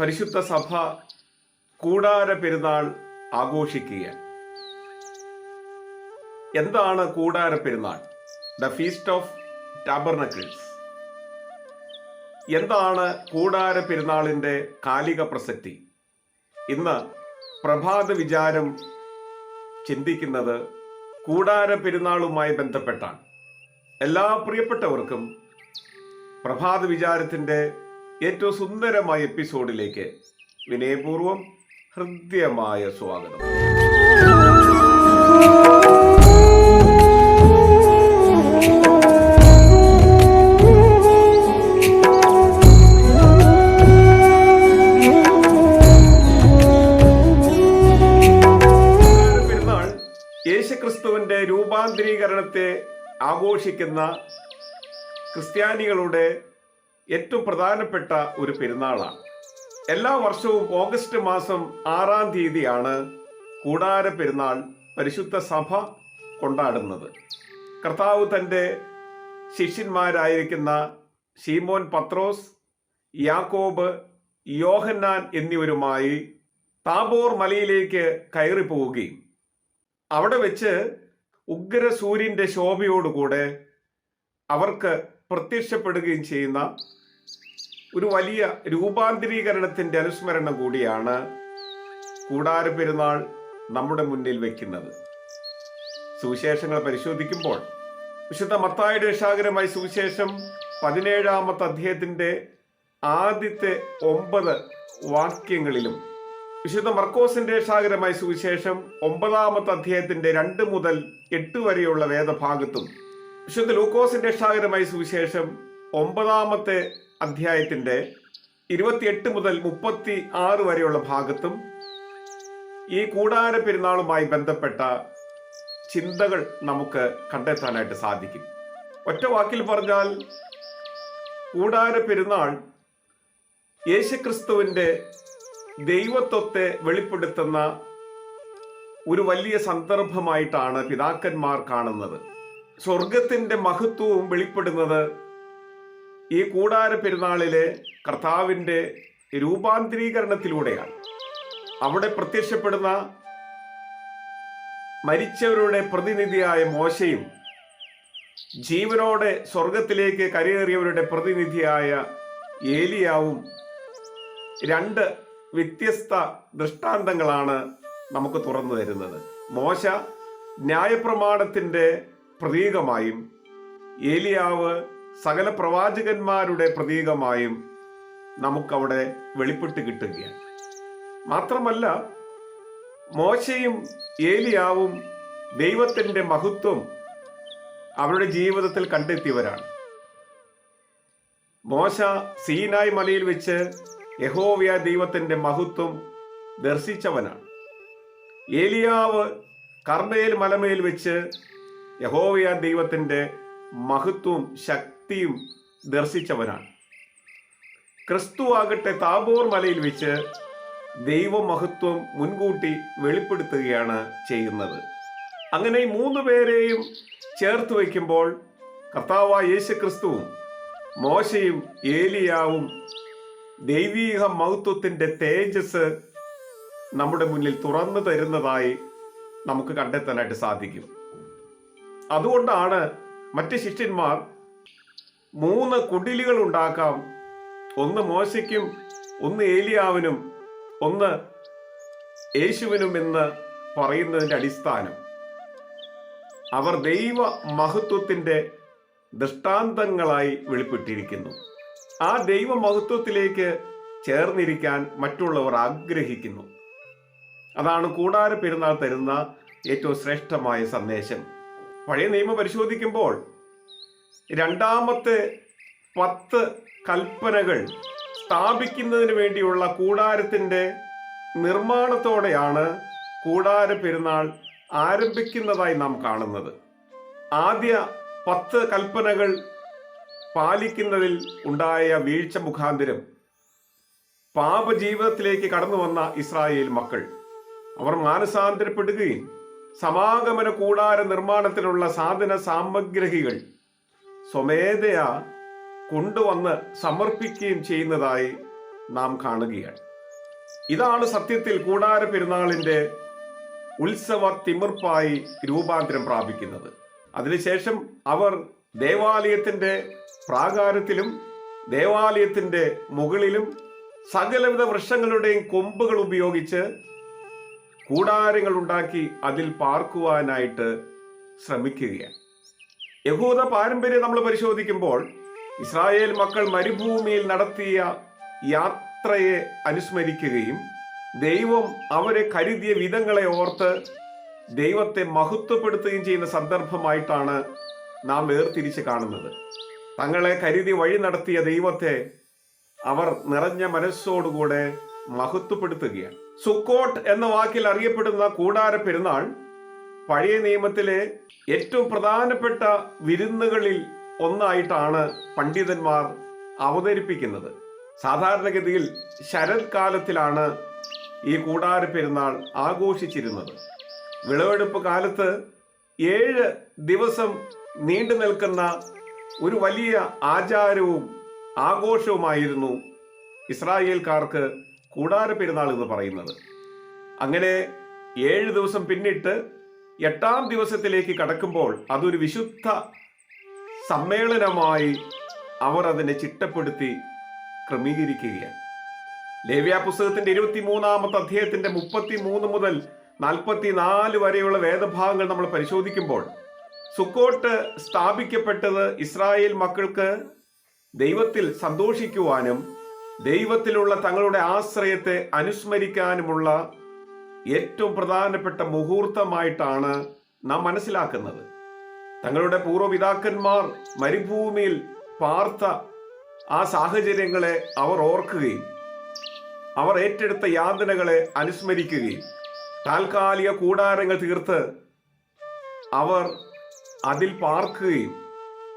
പരിശുദ്ധ സഭ കൂടാര പെരുന്നാൾ ആഘോഷിക്കുക എന്താണ് കൂടാര പെരുന്നാൾ? ദ ഫീസ്റ്റ് ഓഫ് ടാബർനക്കിൾസ് എന്താണ് കൂടാര പെരുന്നാളിന്റെ കാലിക പ്രസക്തി? ഇന്ന് പ്രഭാത വിചാരം ചിന്തിക്കുന്നത് കൂടാര പെരുന്നാളുമായി ബന്ധപ്പെട്ടാണ്. എല്ലാ പ്രിയപ്പെട്ടവർക്കും പ്രഭാത വിചാരത്തിന്റെ ഏറ്റവും സുന്ദരമായ എപ്പിസോഡിലേക്ക് വിനയപൂർവം ഹൃദ്യമായ സ്വാഗതം. യേശുക്രിസ്തുവിന്റെ രൂപാന്തരീകരണത്തെ ആഘോഷിക്കുന്ന ക്രിസ്ത്യാനികളുടെ ഏറ്റവും പ്രധാനപ്പെട്ട ഒരു പെരുന്നാളാണ്. എല്ലാ വർഷവും ഓഗസ്റ്റ് മാസം ആറാം തീയതിയാണ് കൂടാര പെരുന്നാൾ പരിശുദ്ധ സഭ കൊണ്ടാടുന്നത്. കർത്താവ് തന്റെ ശിഷ്യന്മാരായിരിക്കുന്ന ഷീമോൻ പത്രോസ് യാക്കോബ് യോഹന്നാൻ എന്നിവരുമായി താബോർ മലയിലേക്ക് കയറി പോവുകയും അവിടെ വെച്ച് ഉഗ്ര സൂര്യന്റെ ശോഭയോടുകൂടെ അവർക്ക് പ്രത്യക്ഷപ്പെടുകയും ചെയ്യുന്ന ഒരു വലിയ രൂപാന്തരീകരണത്തിന്റെ അനുസ്മരണം കൂടിയാണ് കൂടാര പെരുന്നാൾ നമ്മുടെ മുന്നിൽ വെക്കുന്നത്. സുവിശേഷങ്ങൾ പരിശോധിക്കുമ്പോൾ വിശുദ്ധ മത്തായുടെ രക്ഷാകരമായ സുവിശേഷം പതിനേഴാമത്തെ അധ്യായത്തിന്റെ ആദ്യത്തെ ഒമ്പത് വാക്യങ്ങളിലും വിശുദ്ധ മർക്കോസിന്റെ രക്ഷാകരമായ സുവിശേഷം ഒമ്പതാമത്തെ അധ്യായത്തിന്റെ രണ്ട് മുതൽ എട്ട് വരെയുള്ള വേദഭാഗത്തും വിശുദ്ധ ലൂക്കോസിന്റെ രക്ഷാകരമായ സുവിശേഷം ഒമ്പതാമത്തെ അധ്യായത്തിന്റെ ഇരുപത്തിയെട്ട് മുതൽ മുപ്പത്തി ആറ് വരെയുള്ള ഭാഗത്തും ഈ കൂടാര പെരുന്നാളുമായി ബന്ധപ്പെട്ട ചിന്തകൾ നമുക്ക് കണ്ടെത്താനായിട്ട് സാധിക്കും. ഒറ്റ വാക്കിൽ പറഞ്ഞാൽ കൂടാര പെരുന്നാൾ യേശുക്രിസ്തുവിന്റെ ദൈവത്വത്തെ വെളിപ്പെടുത്തുന്ന ഒരു വലിയ സന്ദർഭമായിട്ടാണ് പിതാക്കന്മാർ കാണുന്നത്. സ്വർഗത്തിന്റെ മഹത്വവും വെളിപ്പെടുന്നത് ഈ കൂടാര പെരുന്നാളിലെ കർത്താവിന്റെ രൂപാന്തരീകരണത്തിലൂടെയാണ്. അവിടെ പ്രത്യക്ഷപ്പെടുന്ന മരിച്ചവരുടെ പ്രതിനിധിയായ മോശയും ജീവനോടെ സ്വർഗത്തിലേക്ക് കരയേറിയവരുടെ പ്രതിനിധിയായ ഏലിയാവും രണ്ട് വ്യത്യസ്ത ദൃഷ്ടാന്തങ്ങളാണ് നമുക്ക് തുറന്നു തരുന്നത്. മോശ ന്യായപ്രമാണത്തിന്റെ പ്രതീകമായും ഏലിയാവ് സകല പ്രവാചകന്മാരുടെ പ്രതീകമായും നമുക്കവിടെ വെളിപ്പെട്ട് കിട്ടുകയാണ്. മാത്രമല്ല മോശയും ഏലിയാവും ദൈവത്തിന്റെ മഹത്വം അവരുടെ ജീവിതത്തിൽ കണ്ടെത്തിയവരാണ്. മോശ സീനായ് മലയിൽ വെച്ച് യഹോവ്യ ദൈവത്തിന്റെ മഹത്വം ദർശിച്ചവനാണ്. ഏലിയാവ് കർണയിൽ മലമയിൽ വെച്ച് യഹോവയ മഹത്വം മഹത്വവും ശക്തിയും ദർശിച്ചവനാണ്. ക്രിസ്തു ആകട്ടെ താബോർ മലയിൽ വെച്ച് ദൈവമഹത്വം മുൻകൂട്ടി വെളിപ്പെടുത്തുകയാണ് ചെയ്യുന്നത്. അങ്ങനെ മൂന്ന് പേരെയും ചേർത്ത് വയ്ക്കുമ്പോൾ കർത്താവായ യേശു ക്രിസ്തുവും മോശയും ഏലിയാവും ദൈവീക മഹത്വത്തിന്റെ തേജസ് നമ്മുടെ മുന്നിൽ തുറന്നു തരുന്നതായി നമുക്ക് കണ്ടെത്താനായിട്ട് സാധിക്കും. അതുകൊണ്ടാണ് മറ്റ് ശിഷ്യന്മാർ മൂന്ന് കുടിലുകൾ ഉണ്ടാക്കാം. ഒന്ന് മോശയ്ക്കും ഒന്ന് ഏലിയാവിനും ഒന്ന് യേശുവിനും എന്ന് പറയുന്നതിന്റെ അടിസ്ഥാനം. അവർ ദൈവ മഹത്വത്തിന്റെ ദൃഷ്ടാന്തങ്ങളായി വെളിപ്പെട്ടിരിക്കുന്നു. ആ ദൈവ മഹത്വത്തിലേക്ക് ചേർന്നിരിക്കാൻ മറ്റുള്ളവർ ആഗ്രഹിക്കുന്നു. അതാണ് കൂടാര പെരുന്നാൾ തരുന്ന ഏറ്റവും ശ്രേഷ്ഠമായ സന്ദേശം. പഴയ നിയമം പരിശോധിക്കുമ്പോൾ രണ്ടാമത്തെ പത്ത് കൽപ്പനകൾ സ്ഥാപിക്കുന്നതിന് വേണ്ടിയുള്ള കൂടാരത്തിന്റെ നിർമ്മാണത്തോടെയാണ് കൂടാര പെരുന്നാൾ ആരംഭിക്കുന്നതായി നാം കാണുന്നത്. ആദ്യ പത്ത് കൽപ്പനകൾ പാലിക്കുന്നതിൽ ഉണ്ടായ വീഴ്ച മുഖാന്തരം പാപജീവിതത്തിലേക്ക് കടന്നു വന്ന ഇസ്രായേൽ മക്കൾ. അവർ മാനസാന്തരപ്പെടുകയും സമാഗമന കൂടാര നിർമ്മാണത്തിനുള്ള സാധന സാമഗ്രഹികൾ സ്വമേധയാ കൊണ്ടുവന്ന് സമർപ്പിക്കുകയും ചെയ്യുന്നതായി നാം കാണുകയാണ്. ഇതാണ് സത്യത്തിൽ കൂടാര പെരുന്നാളിന്റെ ഉത്സവ തിമിർപ്പായി രൂപാന്തരം പ്രാപിക്കുന്നത്. അതിനുശേഷം അവർ ദേവാലയത്തിന്റെ പ്രാകാരത്തിലും ദേവാലയത്തിന്റെ മുകളിലും സകലവിധ വൃക്ഷങ്ങളുടെയും കൊമ്പുകൾ ഉപയോഗിച്ച് കൂടാരങ്ങൾ ഉണ്ടാക്കി അതിൽ പാർക്കുവാനായിട്ട് ശ്രമിക്കുകയാണ്. യഹൂദ പാരമ്പര്യം നമ്മൾ പരിശോധിക്കുമ്പോൾ ഇസ്രായേൽ മക്കൾ മരുഭൂമിയിൽ നടത്തിയ യാത്രയെ അനുസ്മരിക്കുകയും ദൈവം അവരെ കരുതിയ വിധങ്ങളെ ഓർത്ത് ദൈവത്തെ മഹത്വപ്പെടുത്തുകയും ചെയ്യുന്ന സന്ദർഭമായിട്ടാണ് നാം വേർതിരിച്ച് കാണുന്നത്. തങ്ങളെ കരുതി വഴി നടത്തിയ ദൈവത്തെ അവർ നിറഞ്ഞ മനസ്സോടുകൂടെ മഹത്വപ്പെടുത്തുകയാണ്. സുക്കോട്ട് എന്ന വാക്കിൽ അറിയപ്പെടുന്ന കൂടാര പെരുന്നാൾ പഴയ നിയമത്തിലെ ഏറ്റവും പ്രധാനപ്പെട്ട വിരുന്നുകളിൽ ഒന്നായിട്ടാണ് പണ്ഡിതന്മാർ അവതരിപ്പിക്കുന്നത്. സാധാരണഗതിയിൽ ശരത്കാലത്തിലാണ് ഈ കൂടാര പെരുന്നാൾ ആഘോഷിച്ചിരുന്നത്. വിളവെടുപ്പ് കാലത്ത് ഏഴ് ദിവസം നീണ്ടു നിൽക്കുന്ന ഒരു വലിയ ആചാരവും ആഘോഷവുമായിരുന്നു ഇസ്രായേൽക്കാർക്ക് കൂടാര പെരുന്നാൾ എന്ന് പറയുന്നത്. അങ്ങനെ ഏഴ് ദിവസം പിന്നിട്ട് എട്ടാം ദിവസത്തിലേക്ക് കടക്കുമ്പോൾ അതൊരു വിശുദ്ധ സമ്മേളനമായി അവർ അതിനെ ചിട്ടപ്പെടുത്തി ക്രമീകരിക്കുകയാണ്. ലേവ്യ പുസ്തകത്തിന്റെ ഇരുപത്തി മൂന്നാമത്തെ അധ്യായത്തിന്റെ മുപ്പത്തി മൂന്ന് മുതൽ നാൽപ്പത്തി നാല് വരെയുള്ള വേദഭാഗങ്ങൾ നമ്മൾ പരിശോധിക്കുമ്പോൾ സുക്കോട്ട് സ്ഥാപിക്കപ്പെട്ടത് ഇസ്രായേൽ മക്കൾക്ക് ദൈവത്തിൽ സന്തോഷിക്കുവാനും ദൈവത്തിലുള്ള തങ്ങളുടെ ആശ്രയത്തെ അനുസ്മരിക്കാനുമുള്ള ഏറ്റവും പ്രധാനപ്പെട്ട മുഹൂർത്തമായിട്ടാണ് നാം മനസ്സിലാക്കുന്നത്. തങ്ങളുടെ പൂർവപിതാക്കന്മാർ മരുഭൂമിയിൽ പാർത്ത ആ സാഹചര്യങ്ങളെ അവർ ഓർക്കുകയും അവർ ഏറ്റെടുത്ത യാതനകളെ അനുസ്മരിക്കുകയും താൽക്കാലിക കൂടാരങ്ങൾ തീർത്ത് അവർ അതിൽ പാർക്കുകയും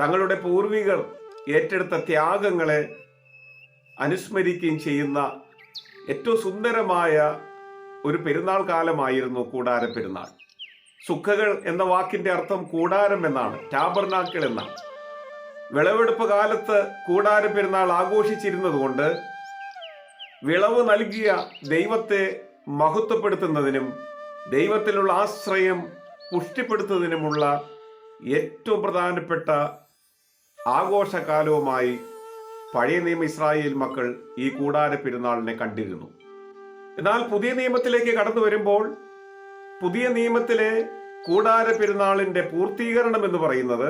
തങ്ങളുടെ പൂർവികർ ഏറ്റെടുത്ത ത്യാഗങ്ങളെ അനുസ്മരിക്കുകയും ചെയ്യുന്ന ഏറ്റവും സുന്ദരമായ ഒരു പെരുന്നാൾ കാലമായിരുന്നു കൂടാര പെരുന്നാൾ. സുഖകൾ എന്ന വാക്കിന്റെ അർത്ഥം കൂടാരം എന്നാണ് ടാബർനാക്കൾ എന്നാണ്. വിളവെടുപ്പ് കാലത്ത് കൂടാര പെരുന്നാൾ ആഘോഷിച്ചിരുന്നതുകൊണ്ട് വിളവ് നൽകിയ ദൈവത്തെ മഹത്വപ്പെടുത്തുന്നതിനും ദൈവത്തിലുള്ള ആശ്രയം പുഷ്ടിപ്പെടുത്തുന്നതിനുമുള്ള ഏറ്റവും പ്രധാനപ്പെട്ട ആഘോഷകാലവുമായി പഴയ നിയമ ഇസ്രായേൽ മക്കൾ ഈ കൂടാര പെരുന്നാളിനെ കണ്ടിരുന്നു. എന്നാൽ പുതിയ നിയമത്തിലേക്ക് കടന്നു വരുമ്പോൾ പുതിയ നിയമത്തിലെ കൂടാര പെരുന്നാളിന്റെ പൂർത്തീകരണം എന്ന് പറയുന്നത്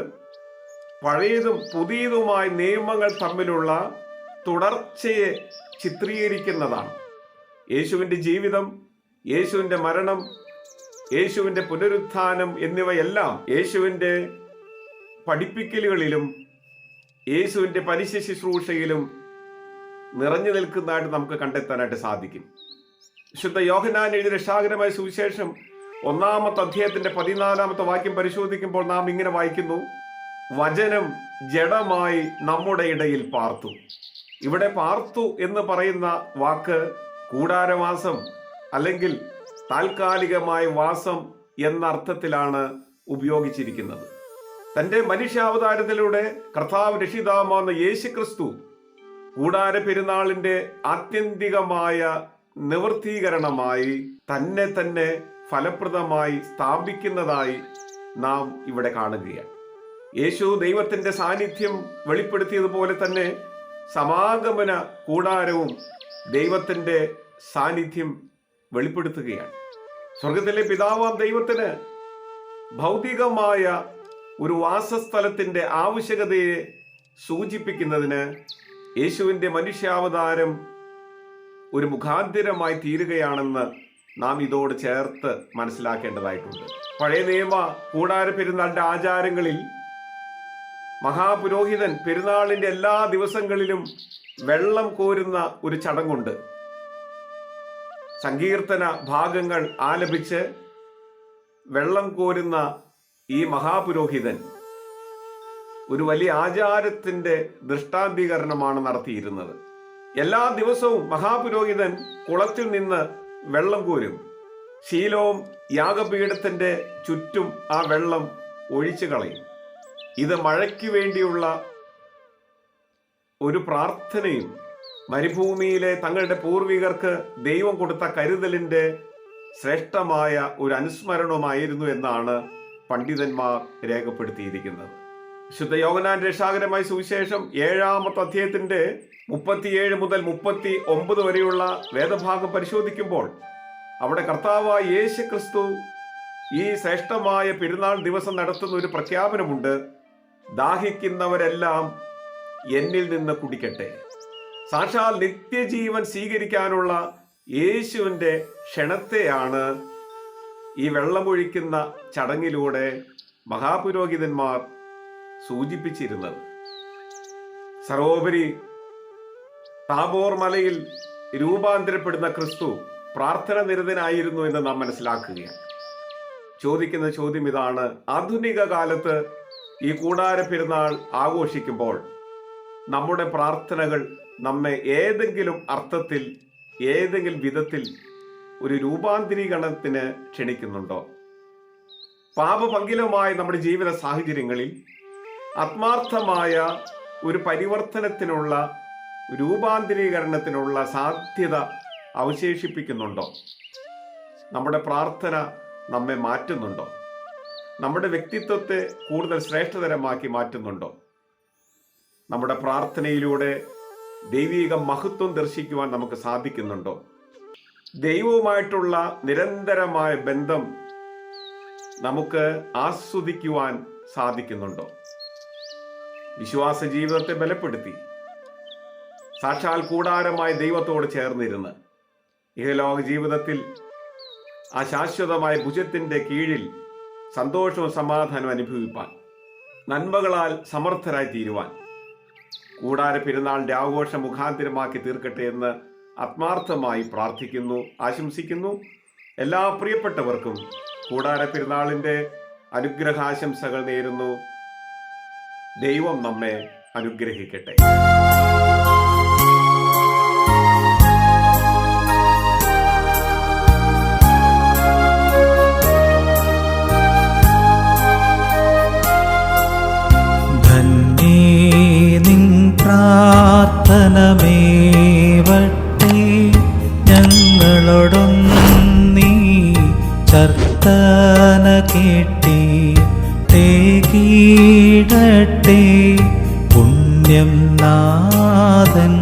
പഴയതും പുതിയതുമായ നിയമങ്ങൾ തമ്മിലുള്ള തുടർച്ചയെ ചിത്രീകരിക്കുന്നതാണ്. യേശുവിന്റെ ജീവിതം യേശുവിന്റെ മരണം യേശുവിന്റെ പുനരുത്ഥാനം എന്നിവയെല്ലാം യേശുവിന്റെ പഠിപ്പിക്കലുകളിലും യേശുവിന്റെ പലിശ ശുശ്രൂഷയിലും നിറഞ്ഞു നിൽക്കുന്നതായിട്ട് നമുക്ക് കണ്ടെത്താനായിട്ട് സാധിക്കും. വിശുദ്ധ യോഹനാൻ എഴുതിയ രക്ഷാകരമായ സുവിശേഷം ഒന്നാമത്തെ അധ്യായത്തിന്റെ പതിനാലാമത്തെ വാക്യം പരിശോധിക്കുമ്പോൾ നാം ഇങ്ങനെ വായിക്കുന്നു. വചനം ജഡമായി നമ്മുടെ ഇടയിൽ പാർത്തു. ഇവിടെ പാർത്തു എന്ന് പറയുന്ന വാക്ക് കൂടാരവാസം അല്ലെങ്കിൽ താൽക്കാലികമായ വാസം എന്ന അർത്ഥത്തിലാണ് ഉപയോഗിച്ചിരിക്കുന്നത്. തന്റെ മനുഷ്യാവതാരത്തിലൂടെ കർത്താവ് രക്ഷിതാമെന്ന യേശു ക്രിസ്തു കൂടാര പെരുന്നാളിന്റെ ആത്യന്തികമായ നിവൃത്തീകരണമായി തന്നെ തന്നെ ഫലപ്രദമായി സ്ഥാപിക്കുന്നതായി നാം ഇവിടെ കാണുകയാണ്. യേശു ദൈവത്തിന്റെ സാന്നിധ്യം വെളിപ്പെടുത്തിയതുപോലെ തന്നെ സമാഗമന കൂടാരവും ദൈവത്തിന്റെ സാന്നിധ്യം വെളിപ്പെടുത്തുകയാണ്. സ്വർഗത്തിലെ പിതാവാം ദൈവത്തിന് ഭൗതികമായ ഒരു വാസസ്ഥലത്തിന്റെ ആവശ്യകതയെ സൂചിപ്പിക്കുന്നതിന് യേശുവിന്റെ മനുഷ്യാവതാരം ഒരു മുഖാന്തിരമായി തീരുകയാണെന്ന് നാം ഇതോട് ചേർത്ത് മനസ്സിലാക്കേണ്ടതായിട്ടുണ്ട്. പഴയ നിയമ കൂടാര പെരുന്നാളിന്റെ ആചാരങ്ങളിൽ മഹാപുരോഹിതൻ പെരുന്നാളിന്റെ എല്ലാ ദിവസങ്ങളിലും വെള്ളം കോരുന്ന ഒരു ചടങ്ങുണ്ട്. സങ്കീർത്തന ഭാഗങ്ങൾ ആലപിച്ച് വെള്ളം കോരുന്ന ഈ മഹാപുരോഹിതൻ ഒരു വലിയ ആചാരത്തിന്റെ ദൃഷ്ടാന്തീകരണമാണ് നടത്തിയിരുന്നത്. എല്ലാ ദിവസവും മഹാപുരോഹിതൻ കുളത്തിൽ നിന്ന് വെള്ളം കോരും. ശീലവും യാഗപീഠത്തിന്റെ ചുറ്റും ആ വെള്ളം ഒഴിച്ചു കളയും. ഇത് മഴയ്ക്ക് വേണ്ടിയുള്ള ഒരു പ്രാർത്ഥനയും മരുഭൂമിയിലെ തങ്ങളുടെ പൂർവികർക്ക് ദൈവം കൊടുത്ത കരുതലിന്റെ ശ്രേഷ്ഠമായ ഒരു അനുസ്മരണമായിരുന്നു എന്നാണ് പണ്ഡിതന്മാർ രേഖപ്പെടുത്തിയിരിക്കുന്നത്. വിശുദ്ധ യോഗനാൻ രക്ഷാകരമായ സുവിശേഷം ഏഴാമത്തെ അധ്യായത്തിന്റെ മുപ്പത്തിയേഴ് മുതൽ മുപ്പത്തി ഒമ്പത് വരെയുള്ള വേദഭാഗം പരിശോധിക്കുമ്പോൾ അവിടെ കർത്താവായ യേശു ക്രിസ്തു ഈ ശ്രേഷ്ഠമായ പെരുന്നാൾ ദിവസം നടത്തുന്ന ഒരു പ്രഖ്യാപനമുണ്ട്. ദാഹിക്കുന്നവരെല്ലാം എന്നിൽ നിന്ന് കുടിക്കട്ടെ. സാക്ഷാൽ നിത്യജീവൻ സ്വീകരിക്കാനുള്ള യേശുവിന്റെ ക്ഷണത്തെയാണ് ഈ വെള്ളമൊഴിക്കുന്ന ചടങ്ങിലൂടെ മഹാപുരോഹിതന്മാർ സൂചിപ്പിച്ചിരുന്നത്. സർവോപരി താബോർ മലയിൽ രൂപാന്തരപ്പെടുന്ന ക്രിസ്തു പ്രാർത്ഥന നിരതനായിരുന്നു എന്ന് നാം മനസ്സിലാക്കുകയാണ്. ചോദിക്കുന്ന ചോദ്യം ഇതാണ് ആധുനിക കാലത്ത് ഈ കൂടാര പെരുന്നാൾ ആഘോഷിക്കുമ്പോൾ നമ്മുടെ പ്രാർത്ഥനകൾ നമ്മെ ഏതെങ്കിലും അർത്ഥത്തിൽ ഏതെങ്കിലും വിധത്തിൽ ഒരു രൂപാന്തരീകരണത്തിന് ക്ഷണിക്കുന്നുണ്ടോ? പാപപങ്കിലമായ നമ്മുടെ ജീവിത സാഹചര്യങ്ങളിൽ ആത്മാർത്ഥമായ ഒരു പരിവർത്തനത്തിനുള്ള രൂപാന്തരീകരണത്തിനുള്ള സാധ്യത അവശേഷിപ്പിക്കുന്നുണ്ടോ? നമ്മുടെ പ്രാർത്ഥന നമ്മെ മാറ്റുന്നുണ്ടോ? നമ്മുടെ വ്യക്തിത്വത്തെ കൂടുതൽ ശ്രേഷ്ഠതരമാക്കി മാറ്റുന്നുണ്ടോ? നമ്മുടെ പ്രാർത്ഥനയിലൂടെ ദൈവിക മഹത്വം ദർശിക്കുവാൻ നമുക്ക് സാധിക്കുന്നുണ്ടോ? ദൈവവുമായിട്ടുള്ള നിരന്തരമായ ബന്ധം നമുക്ക് ആസ്വദിക്കുവാൻ സാധിക്കുന്നുണ്ടോ? വിശ്വാസ ജീവിതത്തെ ബലപ്പെടുത്തി. സാക്ഷാൽ കൂടാരമായി ദൈവത്തോട് ചേർന്നിരുന്ന് ഇഹലോക ജീവിതത്തിൽ ആ ശാശ്വതമായ ഭുജത്തിന്റെ കീഴിൽ സന്തോഷവും സമാധാനവും അനുഭവിപ്പാൻ നന്മകളാൽ സമർത്ഥരായി തീരുവാൻ കൂടാര പെരുന്നാളിന്റെ ആഘോഷം മുഖാന്തിരമാക്കി തീർക്കട്ടെ എന്ന് ആത്മാർത്ഥമായി പ്രാർത്ഥിക്കുന്നു ആശംസിക്കുന്നു. എല്ലാ പ്രിയപ്പെട്ടവർക്കും കൂടാര പെരുന്നാളിന്റെ അനുഗ്രഹാശംസകൾ നേരുന്നു. ദൈവം നമ്മെ അനുഗ്രഹിക്കട്ടെ. പ്രാർത്ഥനമേവട്ടെ ഞങ്ങളോടും നീ ചർത്തന കേട്ടി. തേകീടട്ടെ പുണ്യം നാഥൻ